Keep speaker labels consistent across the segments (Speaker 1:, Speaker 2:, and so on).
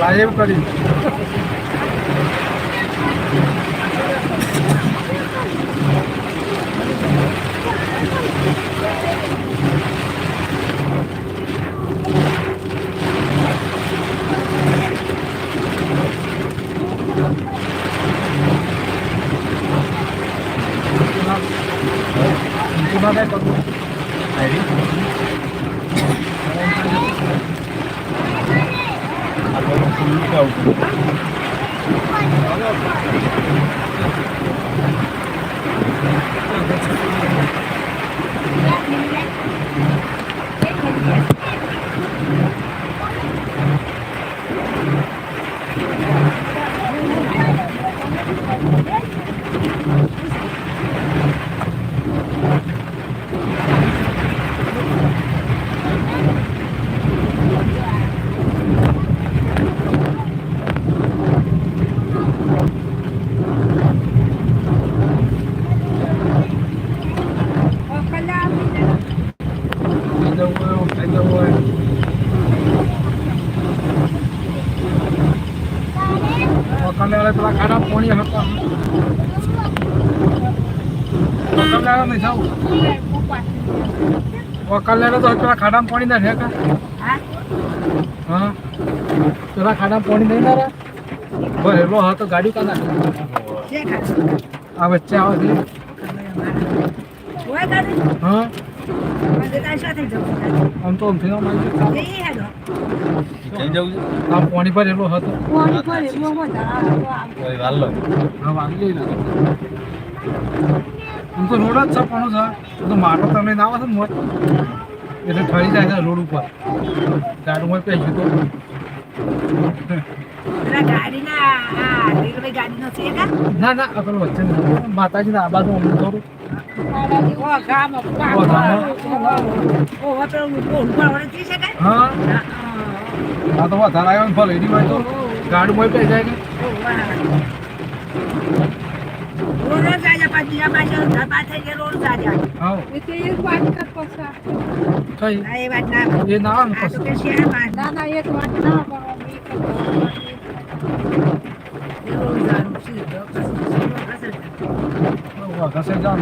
Speaker 1: Live કરી কীভাবে কত Thank you. વકંડાળે પેલા ખાડા પોણી હતા. વકંડાળે નહીં જાવ વકંડાળે તો પેલા ખાડામાં પાણી ના ઠેકા હા. પેલા ખાડામાં પાણી નહીં ના ભરેલો હતો ગાડી કાં નાખે? આ વચ્ચે આવે છે. હા. આમ તો ના મારી
Speaker 2: જઈ જવું છે
Speaker 1: આ પાણી ભરેલો હતો.
Speaker 2: કોઈ વાલો
Speaker 1: હા વાંધી ના આમ તો રોડ જ છે પણ છે તો માટો તમને ના આવે છે ને મોજ એટલે ઠરી જાય છે રોડ ઉપર. ગાડીમાં પેસી તો. ના ના પેલું વચ્ચે માતાજી માતાજીના આ બાજુ અમને થોડું હા આ તો વધારે આવ્યો ભલે એની હોય તો ગાડીમાં પહેરી જાય ને હા કઈ એ ના આવે ને પછી ઘસે જાણ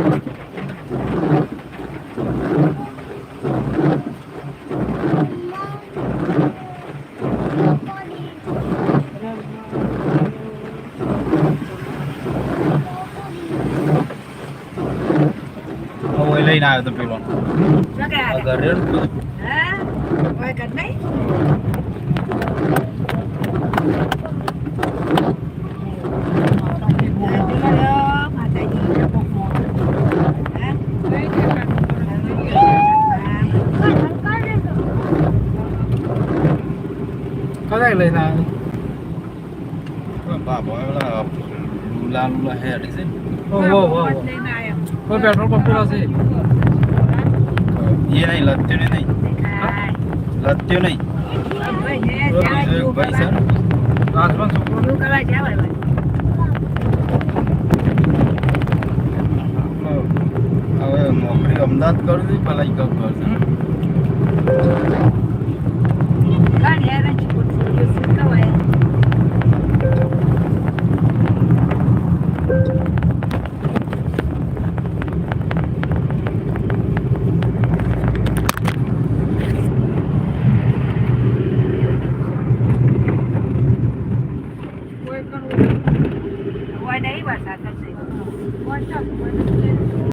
Speaker 2: હવે લઈને આવ્યો તો પેલો આ ઘરે હતું.
Speaker 1: કદાચ લઈને આવે
Speaker 2: બાપો એ પેલા લુલા લુલા હેડ છે ને.
Speaker 1: ઓ હો હો કોઈ પેટ્રોલ પંપ પર હશે
Speaker 2: એ નહીં લત્યો ને નહીં લત્યો નહીં ભાઈ છે
Speaker 1: રાજમાં છોકરો
Speaker 2: હવે નોકરી અમદાવાદ કરું છું પેલા ઈ કરશે